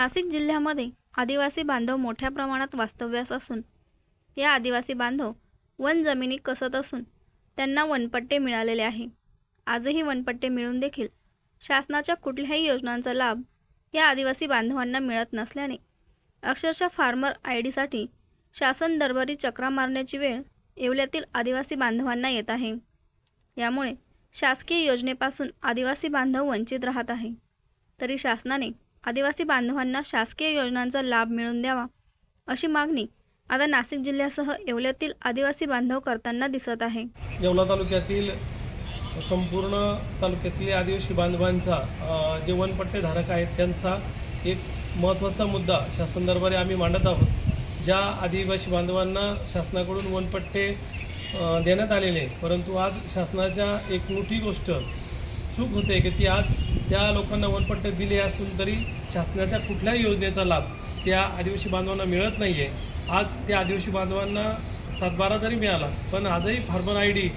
नाशिक जिल्ह्यामध्ये आदिवासी बांधव मोठ्या प्रमाणात वास्तव्यास असून या आदिवासी बांधव वन जमिनी कसत असून त्यांना वनपट्टे मिळालेले आहे. आजही वनपट्टे मिळून देखील शासनाच्या कुठल्याही योजनांचा लाभ या आदिवासी बांधवांना मिळत नसल्याने अक्षरशः फार्मर आय डीसाठी शासन दरबारी चक्रा मारण्याची वेळ येवल्यातील आदिवासी बांधवांना येत आहे. यामुळे शासकीय योजनेपासून आदिवासी बांधव वंचित राहत आहे. तरी शासनाने आदिवासी बांधवांना शासकीय योजनांचा लाभ मिळवून द्यावा अशी मागणी आता नाशिक जिल्ह्यासह येवल्यातील आदिवासी बांधव करताना दिसत आहे. येवला तालुक्यातील संपूर्ण तालुक्यातले आदिवासी बांधवांचा जे वनपट्टेधारक आहेत त्यांचा एक महत्त्वाचा मुद्दा शासन दरबारी आम्ही मांडत आहोत. ज्या आदिवासी बांधवांना शासनाकडून वनपट्टे देण्यात आलेले परंतु आज शासनाच्या एक मोठी गोष्ट चूक होते की ती आज त्या लोकांना वनपट्टे दिले असून तरी शासनाच्या कुठल्याही योजनेचा लाभ त्या आदिवासी बांधवांना मिळत नाही आहे आज त्या आदिवासी बांधवांना सातबारा जरी मिळाला पण आजही फार्मर आय डी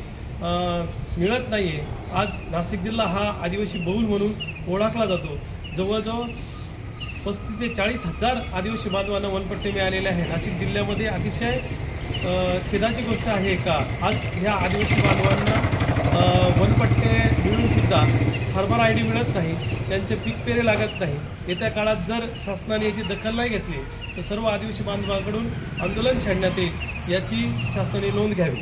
मिळत नाही आहे आज नाशिक जिल्हा हा आदिवासी बहुल म्हणून ओळखला जातो. जवळजवळ पस्तीस ते चाळीस हजार आदिवासी बांधवांना वनपट्टे मिळालेले आहे नाशिक जिल्ह्यामध्ये अतिशय खेदाची गोष्ट आहे का? आज ह्या आदिवासी बांधवांना वनपट्टे मिळून सुद्धा फार्मर आय डी मिळत नाही त्यांचे पीक पेरे लागत नाही. येत्या काळात जर शासनाने याची दखल नाही घेतली तर सर्व आदिवासी बांधवांकडून आंदोलन छेडण्यात येईल याची शासनाने नोंद घ्यावी.